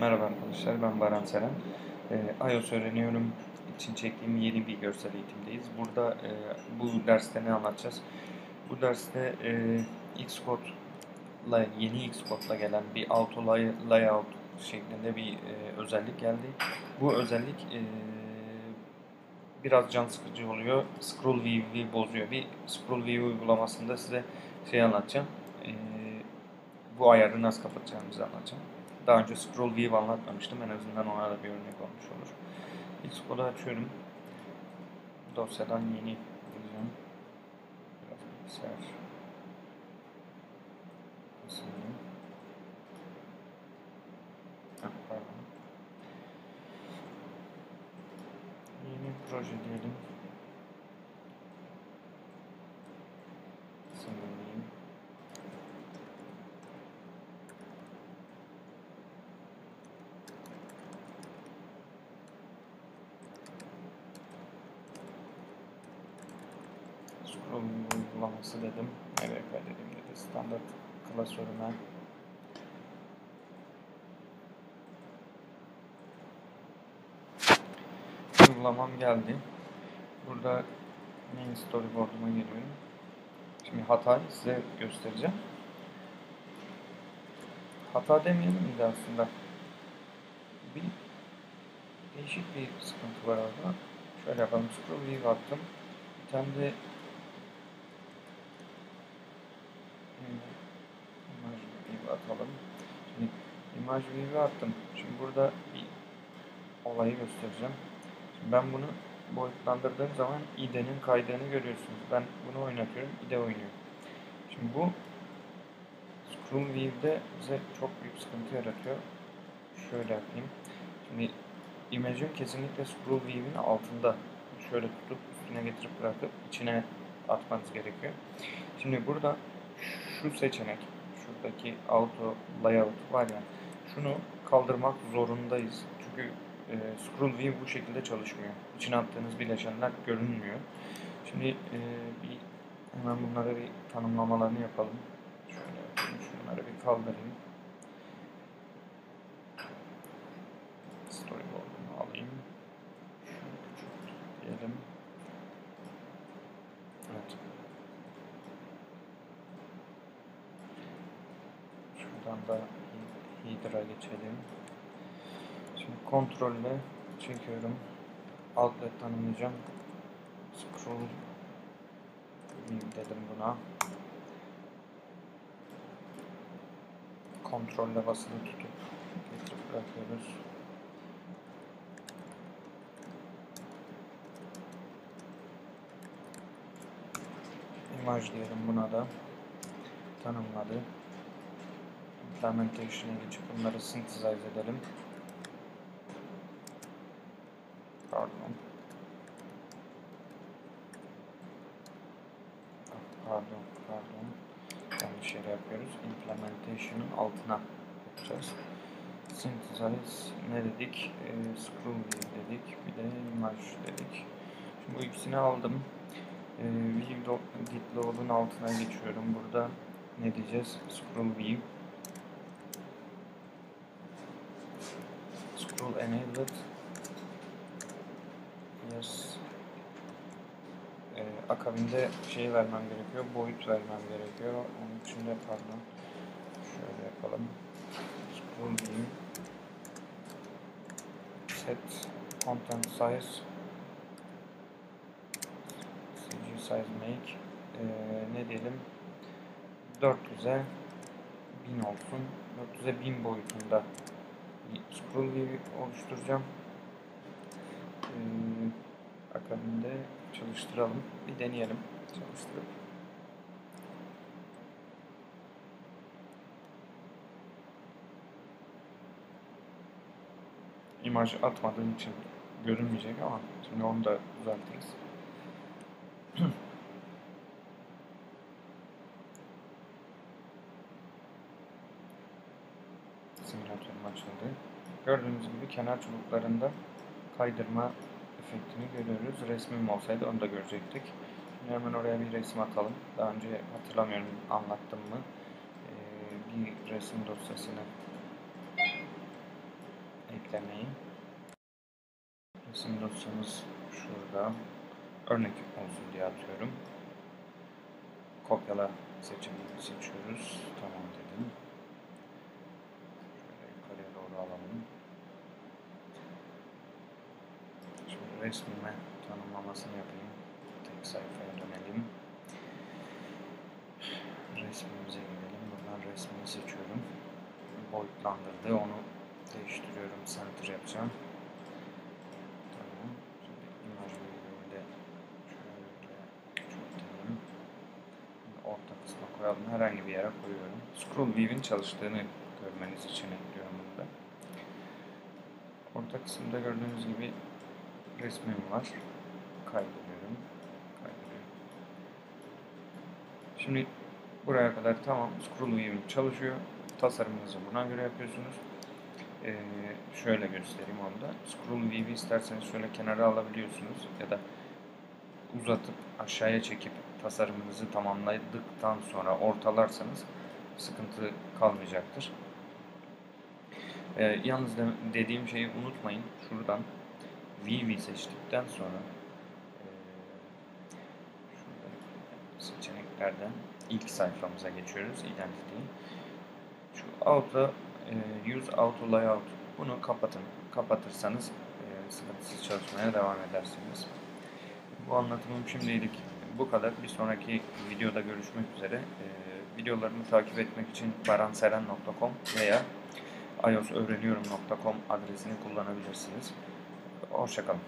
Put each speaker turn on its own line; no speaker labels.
Merhaba arkadaşlar, ben Baran Seren. Ee, iOS öğreniyorum için çektiğim yeni bir görsel eğitimdeyiz. Burada e, bu derste ne anlatacağız? Bu derste e, Xcode'la, yeni Xcode'la gelen bir auto lay- layout şeklinde bir e, özellik geldi. Bu özellik e, biraz can sıkıcı oluyor. Scroll view'i bozuyor. Bir scroll view uygulamasında size şey anlatacağım. E, bu ayarı nasıl kapatacağımızı anlatacağım. Daha önce scroll view anlatmamıştım. En azından ona da bir örnek olmuş olur. Xcode'u açıyorum. Dosyadan yeni bulacağım. Biraz bilgisayar. Nasılayım? Heh, pardon. Yeni proje diyelim. Sınırlayayım. Scroll uygulaması dedim. Nereye kaydedeyim dedi. Standart klasörüme. Uygulamam geldi. Burada main storyboard'uma geliyorum. Şimdi hatayı size göstereceğim. Hata demeyelim de aslında. Bir değişik bir sıkıntı var orada. Şöyle yapalım. Scroll view attım. Bir tane de imaj view atalım. Şimdi imaj view attım. Şimdi burada bir olayı göstereceğim. Şimdi ben bunu boyutlandırdığım zaman IDE'nin kaydığını görüyorsunuz. Ben bunu oynatıyorum. IDE oynuyor. Şimdi bu Scroll View'de bize çok büyük sıkıntı yaratıyor. Şöyle yapayım. Şimdi imajın kesinlikle Scroll View'in altında. Şöyle tutup üstüne getirip bırakıp içine atmanız gerekiyor. Şimdi burada şu seçenek, şuradaki auto layout var ya, şunu kaldırmak zorundayız. Çünkü e, scroll view bu şekilde çalışmıyor. İçine attığınız bileşenler görünmüyor. Şimdi e, bir hemen bunlara bir tanımlamalarını yapalım. Şöyle şunları bir kaldırayım. Storyboard'umu alayım. Şunu küçült diyelim. Şuradan da Hydra geçelim. Şimdi kontrolle çekiyorum. Outlet tanımlayacağım. Scroll dedim buna. Kontrolle basılı tutup getirip bırakıyoruz. Imaj diyelim buna da. Tanımladı. Implementation'a geçip bunları synthesize edelim. Pardon. Pardon, pardon. Yanlış yere yapıyoruz. Implementation'ın altına yapacağız. Synthesize ne dedik? E, scroll view dedik. Bir de image dedik. Şimdi bu ikisini aldım. E, view git load'un altına geçiyorum. Burada ne diyeceğiz? Scroll view. Scroll enabled. Yes. Ee, akabinde şey vermem gerekiyor, boyut vermem gerekiyor. Onun için de pardon. Şöyle yapalım. Scroll view. Set content size. CG size make. Ee, ne diyelim? 400'e 1000 olsun. 400'e 1000 boyutunda scroll oluşturacağım. Ee, akabinde çalıştıralım. Bir deneyelim. Çalıştırıp. İmaj atmadığım için görünmeyecek ama şimdi onu da düzeltiriz. Simülatörüm açıldı. Gördüğünüz gibi kenar çubuklarında kaydırma efektini görüyoruz. Resmim olsaydı onu da görecektik. Şimdi hemen oraya bir resim atalım. Daha önce hatırlamıyorum anlattım mı? Ee, bir resim dosyasını eklemeyi. Resim dosyamız şurada. Örnek olsun diye atıyorum. Kopyala seçeneğini seçiyoruz. Tamam dedim. Şöyle yukarıya doğru alalım. Şimdi resmime tanımlamasını yapayım. Tek sayfaya dönelim. Resmimize gidelim. Buradan resmini seçiyorum. Boyutlandırdı. Onu değiştiriyorum. Center yapacağım. Tamam. Şimdi imaj bölümünde şöyle küçültelim. Orta kısma koyalım. Herhangi bir yere koyuyorum. Scroll View'in çalıştığını görmeniz için ekliyorum bunu da. Orta kısımda gördüğünüz gibi resmim var. Kaydediyorum. Kaydediyorum. Şimdi buraya kadar tamam. Scroll View'in çalışıyor. Tasarımınızı buna göre yapıyorsunuz. Ee, şöyle göstereyim onu da. Scroll View'i isterseniz şöyle kenara alabiliyorsunuz ya da uzatıp aşağıya çekip tasarımınızı tamamladıktan sonra ortalarsanız sıkıntı kalmayacaktır. Ee, yalnız de, dediğim şeyi unutmayın. Şuradan View'i seçtikten sonra seçeneklerden ilk sayfamıza geçiyoruz. Identity'yi. Şu auto e, use auto layout bunu kapatın. Kapatırsanız e, sıkıntısız çalışmaya devam edersiniz. Bu anlatımım şimdilik bu kadar. Bir sonraki videoda görüşmek üzere. E, videolarımı takip etmek için baranseren.com veya iosöğreniyorum.com adresini kullanabilirsiniz. Hoşçakalın.